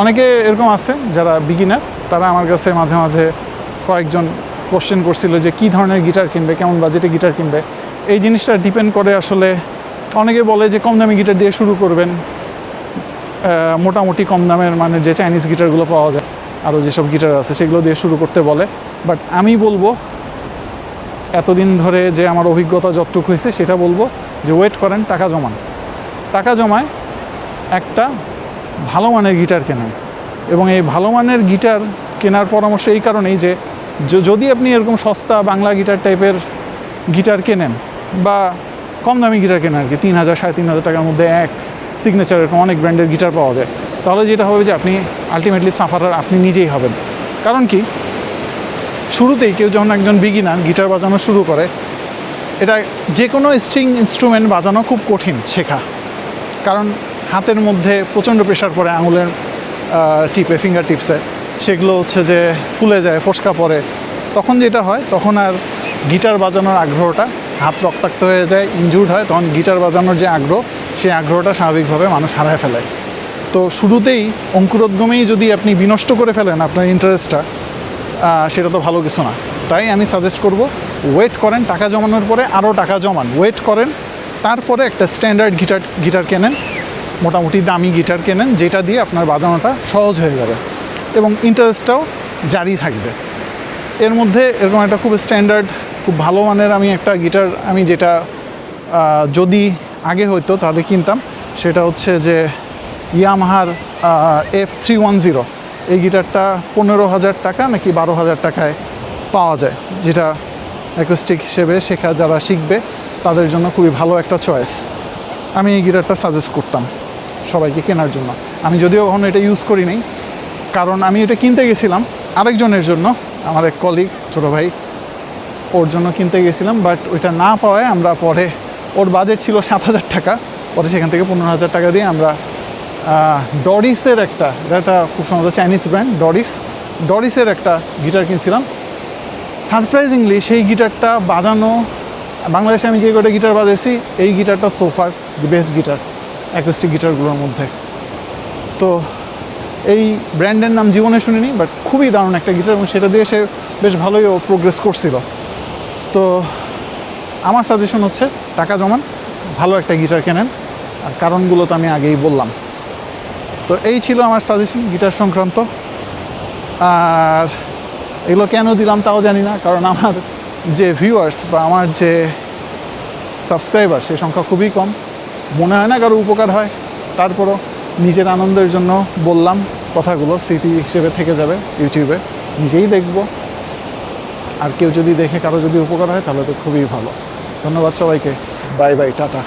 অনেকে এরকম আছে যারা বিগিনার তারা আমার কাছে মাঝে মাঝে কয়েকজন কোশ্চেন করছিল যে কী ধরনের গিটার কিনবে, কেমন বাজেটে গিটার কিনবে। এই জিনিসটা ডিপেন্ড করে আসলে, অনেকে বলে যে কম দামি গিটার দিয়ে শুরু করবেন মোটামুটি কম দামের মানে যে চাইনিজ গিটারগুলো পাওয়া যায় আরও যেসব গিটার আছে সেগুলো দিয়ে শুরু করতে বলে। বাট আমি বলব, এতদিন ধরে যে আমার অভিজ্ঞতা যতটুকু হয়েছে সেটা বলব যে ওয়েট করেন, টাকা জমান। টাকা জমায় একটা ভালো মানের গিটার কেনেন। এবং এই ভালো মানের গিটার কেনার পরামর্শ এই কারণেই যে যদি আপনি এরকম সস্তা বাংলা গিটার টাইপের গিটার কেনেন বা কম দামি গিটার কেনেন আর কি, তিন হাজার, সাড়ে তিন হাজার টাকার মধ্যে এক্স সিগনেচার এরকম অনেক ব্র্যান্ডের গিটার পাওয়া যায়, তাহলে যেটা হবে যে আপনি আলটিমেটলি সাফারার আপনি নিজেই হবেন। কারণ কি? শুরুতেই কেউ যখন একজন বিগিনার গিটার বাজানো শুরু করে, এটা যে কোনো স্ট্রিং ইনস্ট্রুমেন্ট বাজানো খুব কঠিন শেখা। কারণ হাতের মধ্যে প্রচণ্ড প্রেশার পড়ে আঙুলের টিপে ফিঙ্গার টিপসে সেগুলো হচ্ছে যে ফুলে যায়, ফোসকা পড়ে। তখন যেটা হয়, তখন আর গিটার বাজানোর আগ্রহটা, হাত রক্তাক্ত হয়ে যায় ইনজুর্ড হয়, তখন গিটার বাজানোর যে আগ্রহ, সেই আগ্রহটা স্বাভাবিকভাবে মানুষ হারায় ফেলে। তো শুরুতেই অঙ্কুরোদ্গমেই যদি আপনি বিনষ্ট করে ফেলেন আপনার ইন্টারেস্টটা সেটা তো ভালো কিছু না। তাই আমি সাজেস্ট করব ওয়েট করেন টাকা জমানোর পরে আরও টাকা জমান। ওয়েট করেন, তারপরে একটা স্ট্যান্ডার্ড গিটার গিটার কেনেন। মোটামুটি দামি গিটার কেনেন, যেটা দিয়ে আপনার বাজানোটা সহজ হয়ে যাবে এবং ইন্টারেস্টটাও জারি থাকবে। এর মধ্যে এরকম একটা খুব স্ট্যান্ডার্ড খুব ভালো মানের আমি একটা গিটার আমি যেটা যদি আগে হইতো তাহলে কিনতাম, সেটা হচ্ছে যে ইয়ামাহার এফ থ্রি ওয়ান জিরো এই গিটারটা পনেরো হাজার টাকা নাকি বারো হাজার টাকায় পাওয়া যায়, যেটা অ্যাকোস্টিক হিসেবে শেখা যারা শিখবে তাদের জন্য খুবই ভালো একটা চয়েস আমি এই গিটারটা সাজেস্ট করতাম। সবাইকে কেনার জন্য। আমি যদিও কখনো এটা ইউজ করি নাই, কারণ আমি এটা কিনতে গেছিলাম আরেকজনের জন্য, আমার এক কলিগ ছোটো ভাই, ওর জন্য কিনতে গেছিলাম বাট ওইটা না পাওয়ায় আমরা পরে, ওর বাজেট ছিল সাত হাজার টাকা, পরে সেখান থেকে পনেরো হাজার টাকা দিয়ে আমরা ডরিসের একটা, এটা একটা খুব সম্ভবত চাইনিজ ব্র্যান্ড ডরিস ডরিসের একটা গিটার কিনছিলাম। সারপ্রাইজিংলি সেই গিটারটা বাজানো, বাংলাদেশে আমি যে কটা গিটার বাজাইছি, এই গিটারটা so far the best guitar acoustic গিটারগুলোর মধ্যে। তো এই ব্র্যান্ডের নাম জীবনে শুনিনি বাট খুবই দারুণ একটা গিটার এবং সেটা দিয়ে সে বেশ ভালোই ও প্রোগ্রেস করছিল। তো আমার সাজেশন হচ্ছে, টাকা জমান, ভালো একটা গিটার কেনেন, আর কারণগুলো তো আমি আগেই বললাম। তো এই ছিল আমার সাজেশন গিটার সংক্রান্ত। আর এগুলো কেন দিলাম তাও জানি না, কারণ আমার যে ভিউয়ার্স বা আমার যে সাবস্ক্রাইবার সে সংখ্যা খুবই কম। মনে হয় না কারও উপকার হয়। তারপরও নিজের আনন্দের জন্য বললাম কথাগুলো, স্মৃতি হিসেবে থেকে যাবে ইউটিউবে। নিজেই দেখব। আর কেউ যদি দেখে কারও যদি উপকার হয়, তাহলে তো খুবই ভালো। ধন্যবাদ সবাইকে। Bye bye, tata.